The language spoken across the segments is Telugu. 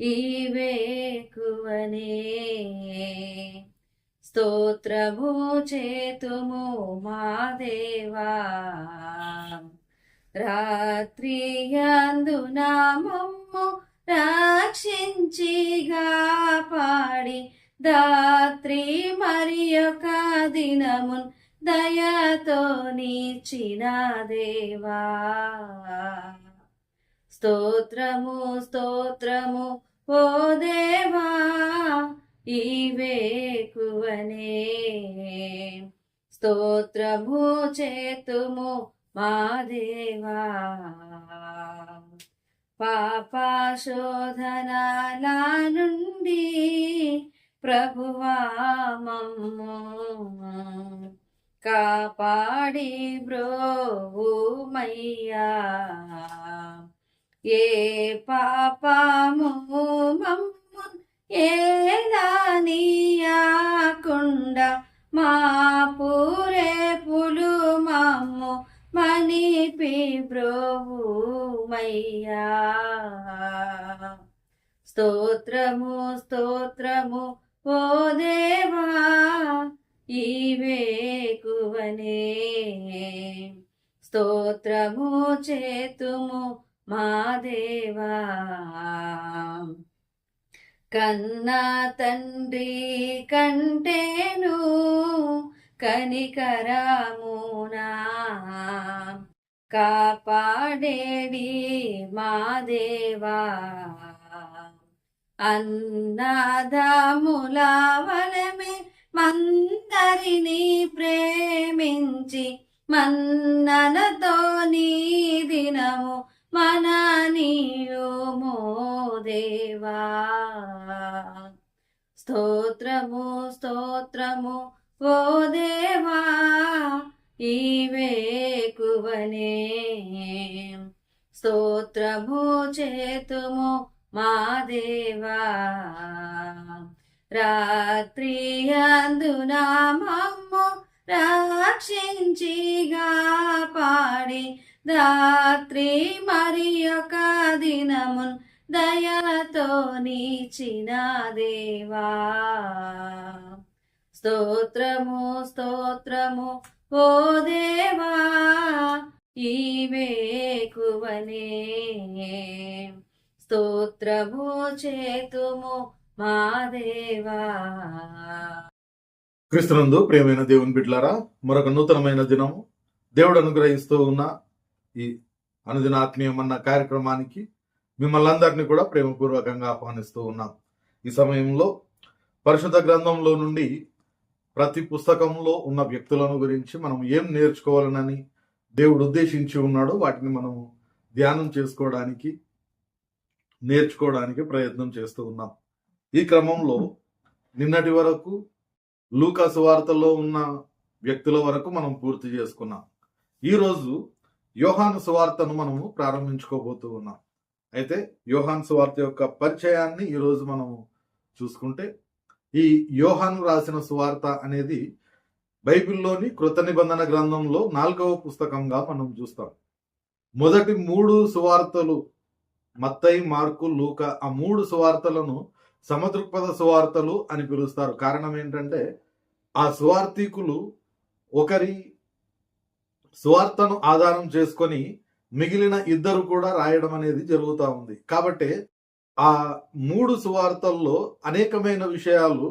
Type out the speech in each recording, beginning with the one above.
ఈవేకువనే స్తోత్రము చేతుము మా దేవా. రాత్రి అందున మమ్ము రక్షించిగా పాడి దాత్రి మరి ఒక దినమున్ దయతో నీచిన దేవా. స్తోత్రము స్తోత్రము ఓ దేవా ఈవేకువనే స్తోత్రము చేతుము మా దేవా. పాపశోధనాల నుండి ప్రభువా మమ్ము. కాపాడి బ్రోమయ్యా ఏ పాపము మమ్ము ఏలానీయకుండా మా పూరేపులు మమ్ము మణిపి బ్రోమయ్యా స్తోత్రము స్తోత్రము ఓ దేవా ఈవేకువనే స్తోత్రము చేతుము మా దేవా కన్నా తండ్రి కంటేను కనికరమునా. కాపాడేడి మా దేవా అన్నదముల మందరిని ప్రేమించి మన్ననతో నీ దినము మన దేవా స్తోత్రము స్తోత్రము ఓ దేవా ఈవేకువనే స్తోత్రము చేతుము మా దేవా రాత్రి అందున మమ్ము రక్షించిగా పాడి రాత్రి మరి ఒక దినమున్ దయతో నీచిన దేవా. స్తోత్రము స్తోత్రము ఓ దేవా వేకువనే. స్తోత్రము చేతుము మా దేవా. క్రిస్తునందు ప్రియమైన దేవుని బిడ్లారా మరొక నూతనమైన దినము. దేవుడు అనుగ్రహిస్తూ ఉన్న ఈ అనుదిన కార్యక్రమానికి మిమ్మల్ని అందరినీ కూడా ప్రేమపూర్వకంగా ఆహ్వానిస్తూ ఉన్నాం. ఈ సమయంలో పరిశుద్ధ గ్రంథంలో నుండి ప్రతి పుస్తకంలో ఉన్న వ్యక్తులను గురించి మనం ఏం నేర్చుకోవాలనని దేవుడు ఉద్దేశించి ఉన్నాడో వాటిని మనము ధ్యానం చేసుకోవడానికి నేర్చుకోవడానికి ప్రయత్నం చేస్తూ ఉన్నాం. ఈ క్రమంలో నిన్నటి వరకు లూకాసు వార్తలో ఉన్న వ్యక్తుల వరకు మనం పూర్తి చేసుకున్నాం. ఈరోజు యోహాను సువార్తను మనము ప్రారంభించుకోబోతూ ఉన్నాం. అయితే యోహాను సువార్త యొక్క పరిచయాన్ని ఈరోజు మనము చూసుకుంటే ఈ యోహాను రాసిన సువార్త అనేది బైబిల్లోని కృత నిబంధన గ్రంథంలో నాలుగవ పుస్తకంగా మనం చూస్తాం. మొదటి మూడు సువార్తలు మత్తయి మార్కు లూక ఆ మూడు సువార్తలను సమదృక్పథ సువార్తలు అని పిలుస్తారు. కారణం ఏంటంటే ఆ సువార్థికులు ఒకరి సువార్తను ఆధారం చేసుకొని మిగిలిన ఇద్దరు కూడా రాయడం అనేది జరుగుతూ ఉంది. కాబట్టి ఆ మూడు సువార్తల్లో అనేకమైన విషయాలు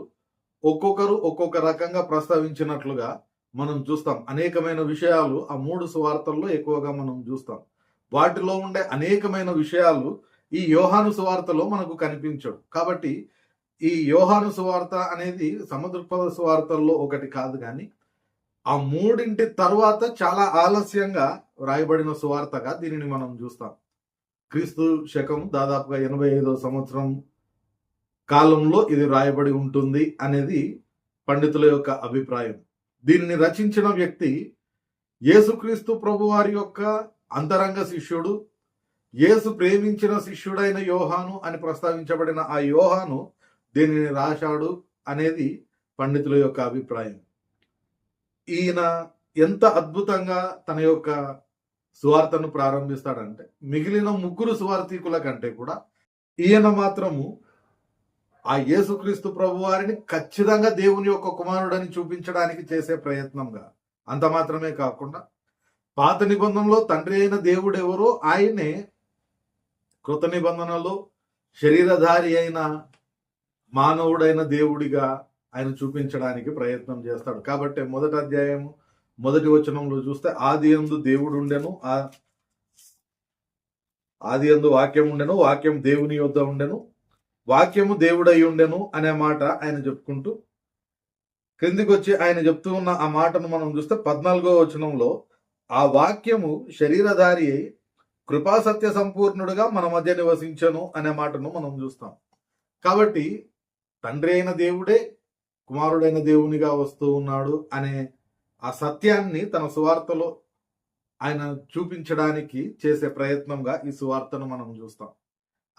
ఒక్కొక్కరు ఒక్కొక్క రకంగా ప్రస్తావించినట్లుగా మనం చూస్తాం. అనేకమైన విషయాలు ఆ మూడు సువార్తల్లో ఎక్కువగా మనం చూస్తాం. వాటిలో ఉండే అనేకమైన విషయాలు ఈ యోహాను సువార్తలో మనకు కనిపించవు కాబట్టి ఈ యోహాను సువార్త అనేది సముద్రపద సువార్తల్లో ఒకటి కాదు కానీ ఆ మూడింటి తర్వాత చాలా ఆలస్యంగా రాయబడిన సువార్తగా దీనిని మనం చూస్తాం. క్రీస్తు శకం దాదాపుగా ఎనభై ఐదో సంవత్సరం కాలంలో ఇది రాయబడి ఉంటుంది అనేది పండితుల యొక్క అభిప్రాయం. దీనిని రచించిన వ్యక్తి యేసుక్రీస్తు ప్రభువారి యొక్క అంతరంగ శిష్యుడు యేసు ప్రేమించిన శిష్యుడైన యోహాను అని ప్రస్తావించబడిన ఆ యోహాను దీనిని రాశాడు అనేది పండితుల యొక్క అభిప్రాయం. ఈయన ఎంత అద్భుతంగా తన యొక్క సువార్తను ప్రారంభిస్తాడంటే మిగిలిన ముగ్గురు సువార్థికుల కంటే కూడా ఈయన మాత్రము ఆ యేసుక్రీస్తు ప్రభు వారిని ఖచ్చితంగా దేవుని యొక్క కుమారుడని చూపించడానికి చేసే ప్రయత్నంగా. అంత మాత్రమే కాకుండా పాత నిబంధనలో తండ్రి అయిన దేవుడు ఎవరో ఆయనే కృత నిబంధనలో శరీరధారి అయిన మానవుడైన దేవుడిగా ఆయన చూపించడానికి ప్రయత్నం చేస్తాడు. కాబట్టి మొదటి అధ్యాయం మొదటి వచనంలో చూస్తే ఆది ఎందు దేవుడు ఉండెను ఆ ఆది ఎందు వాక్యం ఉండెను వాక్యం దేవుని యొద్ద ఉండెను వాక్యము దేవుడై ఉండెను అనే మాట ఆయన చెప్పుకుంటూ క్రిందికి వచ్చి ఆయన చెప్తూ ఉన్న ఆ మాటను మనం చూస్తే పద్నాలుగో వచనంలో ఆ వాక్యము శరీరధారి అయి కృపాసత్య సంపూర్ణుడుగా మన మధ్య నివసించను అనే మాటను మనం చూస్తాం. కాబట్టి తండ్రి అయిన దేవుడే కుమారుడైన దేవునిగా వస్తూ ఉన్నాడు అనే ఆ సత్యాన్ని తన సువార్తలో ఆయన చూపించడానికి చేసే ప్రయత్నంగా ఈ సువార్తను మనం చూస్తాం.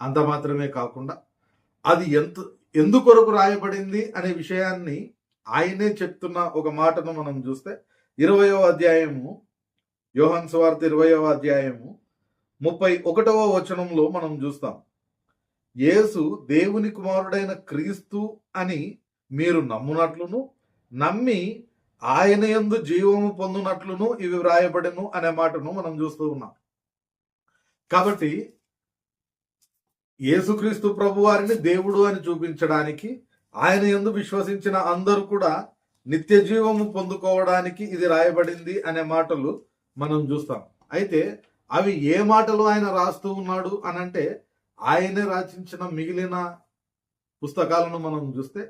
అంత మాత్రమే కాకుండా అది ఎంత ఎందుకొరకు రాయబడింది అనే విషయాన్ని ఆయనే చెప్తున్న ఒక మాటను మనం చూస్తే ఇరవయో అధ్యాయము యోహన్ సువార్త ఇరవయో అధ్యాయము ముప్పై ఒకటవ వచనంలో మనం చూస్తాం. యేసు దేవుని కుమారుడైన క్రీస్తు అని మీరు నమ్మునట్లును నమ్మి ఆయన యందు జీవము పొందునట్లును ఇవి వ్రాయబడిను అనే మాటను మనం చూస్తూ ఉన్నాం. కాబట్టి యేసుక్రీస్తు ప్రభు వారిని దేవుడు అని చూపించడానికి ఆయన యందు విశ్వసించిన అందరూ కూడా నిత్య జీవము పొందుకోవడానికి ఇది రాయబడింది అనే మాటలు మనం చూస్తాం. అయితే అవి ఏ మాటలు ఆయన రాస్తూ ఉన్నాడు అనంటే ఆయనే రచించిన మిగిలిన పుస్తకాలను మనం చూస్తే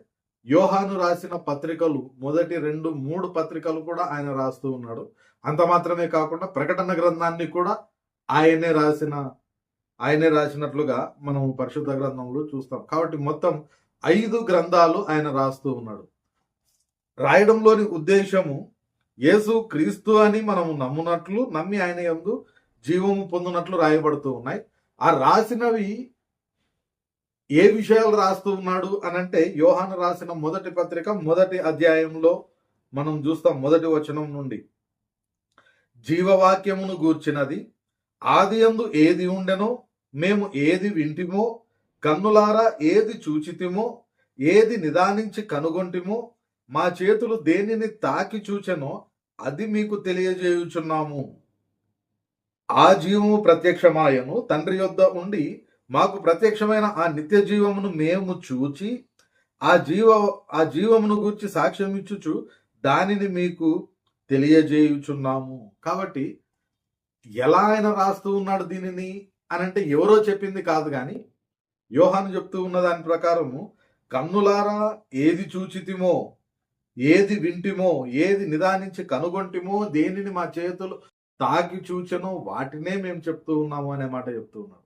యోహాను రాసిన పత్రికలు మొదటి రెండు మూడు పత్రికలు కూడా ఆయన రాస్తూ ఉన్నాడు. అంత మాత్రమే కాకుండా ప్రకటన గ్రంథాన్ని కూడా ఆయనే రాసిన ఆయనే రాసినట్లుగా మనం పరిశుద్ధ గ్రంథంలో చూస్తాం. కాబట్టి మొత్తం ఐదు గ్రంథాలు ఆయన రాస్తూ ఉన్నాడు. రాయడంలోని ఉద్దేశము యేసు క్రీస్తు అని మనము నమ్మునట్లు నమ్మి ఆయన యందు జీవము పొందినట్లు రాయబడుతూ ఉన్నాయి. ఆ రాసినవి ఏ విషయాలు రాస్తూ ఉన్నాడు అనంటే యోహాను రాసిన మొదటి పత్రిక మొదటి అధ్యాయంలో మనం చూస్తాం మొదటి వచనం నుండి. జీవవాక్యమును గూర్చినది ఆది అందు ఏది ఉండెనో మేము ఏది వింటిమో కన్నులారా ఏది చూచితిమో ఏది నిదానించి కనుగొంటిమో మా చేతులు దేనిని తాకి చూచెనో అది మీకు తెలియజేయుచున్నాము. ఆ జీవము ప్రత్యక్షమాయను తండ్రి యొద్ద ఉండి మాకు ప్రత్యక్షమైన ఆ నిత్య జీవమును మేము చూచి ఆ జీవ ఆ జీవమును గురించి సాక్ష్యం ఇచ్చుచు దానిని మీకు తెలియజేయుచున్నాము. కాబట్టి ఎలా ఆయన రాస్తూ ఉన్నాడు దీనిని అని అంటే ఎవరో చెప్పింది కాదు కానీ యోహాను చెప్తూ ఉన్న దాని ప్రకారము కన్నులారా ఏది చూచితిమో ఏది వింటిమో ఏది నిదానించి కనుగొంటిమో దేనిని మా చేతులు తాకి చూచెనో వాటినే మేము చెప్తూ ఉన్నాము అనే మాట చెప్తూ ఉన్నాడు.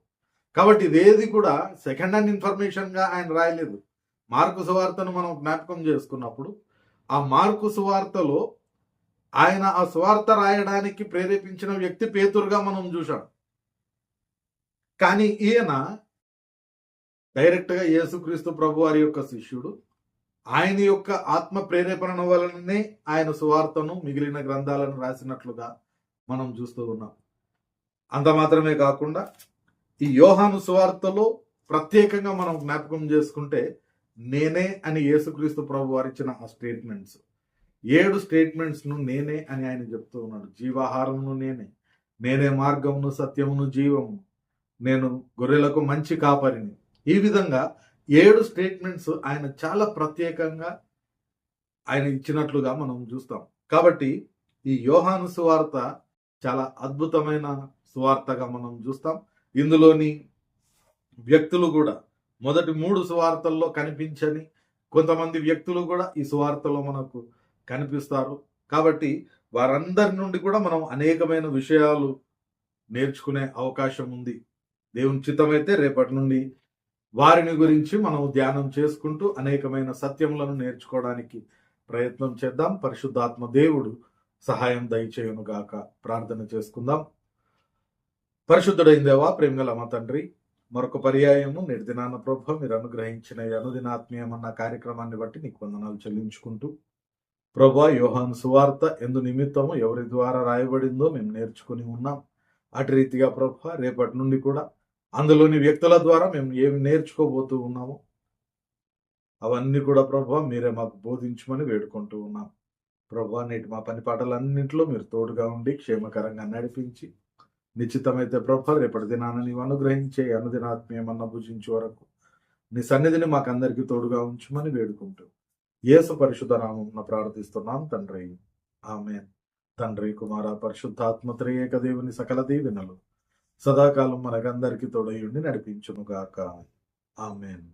కాబట్టి ఇదేది కూడా సెకండ్ హ్యాండ్ ఇన్ఫర్మేషన్గా ఆయన రాయలేదు. మార్కు సువార్తను మనం జ్ఞాపకం చేసుకున్నప్పుడు ఆ మార్కు సువార్తలో ఆయన ఆ సువార్త రాయడానికి ప్రేరేపించిన వ్యక్తి పేతురుగా మనం చూసాం కానీ ఈయన డైరెక్ట్గా యేసుక్రీస్తు ప్రభు వారి యొక్క శిష్యుడు ఆయన యొక్క ఆత్మ ప్రేరేపణ వలననే ఆయన సువార్తను మిగిలిన గ్రంథాలను రాసినట్లుగా మనం చూస్తూ ఉన్నాం. అంత మాత్రమే కాకుండా ఈ యోహాను సువార్తలో ప్రత్యేకంగా మనం జ్ఞాపకం చేసుకుంటే నేనే అని యేసుక్రీస్తు ప్రభు వారు ఇచ్చిన ఆ స్టేట్మెంట్స్. ఏడు స్టేట్మెంట్స్ను నేనే అని ఆయన చెప్తూ ఉన్నాడు. జీవాహారమును నేనే నేనే మార్గమును సత్యమును జీవము నేను గొర్రెలకు మంచి కాపరిని. ఈ విధంగా ఏడు స్టేట్మెంట్స్ ఆయన చాలా ప్రత్యేకంగా ఆయన ఇచ్చినట్లుగా మనం చూస్తాం. కాబట్టి ఈ యోహాను సువార్త చాలా అద్భుతమైన సువార్తగా మనం చూస్తాం. ఇందులోని వ్యక్తులు కూడా మొదటి మూడు సువార్తల్లో కనిపించని కొంతమంది వ్యక్తులు కూడా ఈ సువార్తలో మనకు కనిపిస్తారు. కాబట్టి వారందరి నుండి కూడా మనం అనేకమైన విషయాలు నేర్చుకునే అవకాశం ఉంది. దేవుని చిత్తమైతే రేపటి నుండి వారిని గురించి మనం ధ్యానం చేసుకుంటూ అనేకమైన సత్యములను నేర్చుకోవడానికి ప్రయత్నం చేద్దాం. పరిశుద్ధాత్మ దేవుడు సహాయం దయచేయునుగాక. ప్రార్థన చేసుకుందాం. పరిశుద్ధుడైన దేవా ప్రేమగల మా తండ్రి మరొక పర్యాయము నిర్దినాన ప్రభ మీరు అనుగ్రహించిన అనుదినాత్మీయమన్న కార్యక్రమాన్ని బట్టి నీకు వందనాలు చెల్లించుకుంటూ ప్రభా యోహాను సువార్త ఎందు నిమిత్తము ఎవరి ద్వారా రాయబడిందో మేము నేర్చుకుని ఉన్నాం. అటు రీతిగా ప్రభ రేపటి నుండి కూడా అందులోని వ్యక్తుల ద్వారా మేము ఏమి నేర్చుకోబోతూ ఉన్నామో అవన్నీ కూడా ప్రభా మీరే మాకు బోధించమని వేడుకుంటూ ఉన్నాం. ప్రభా నేటి మా పని పాటలన్నింటిలో మీరు తోడుగా ఉండి క్షేమకరంగా నడిపించి నిశ్చితమైతే ప్రభా రేపటి దినాన నీవు అనుగ్రహించే అనుదినాత్మీయమన్న భుజించే వరకు నీ సన్నిధిని మాకందరికీ తోడుగా ఉంచమని వేడుకుంటూ యేసు పరిశుద్ధ నామం ప్రార్థిస్తున్నాం తండ్రి. ఆమె తండ్రి కుమార పరిశుద్ధాత్మత్రయేక దేవుని సకల దీవెనలు సదాకాలం మనకందరికీ తోడయుండి నడిపించునుగాక. ఆమెన్.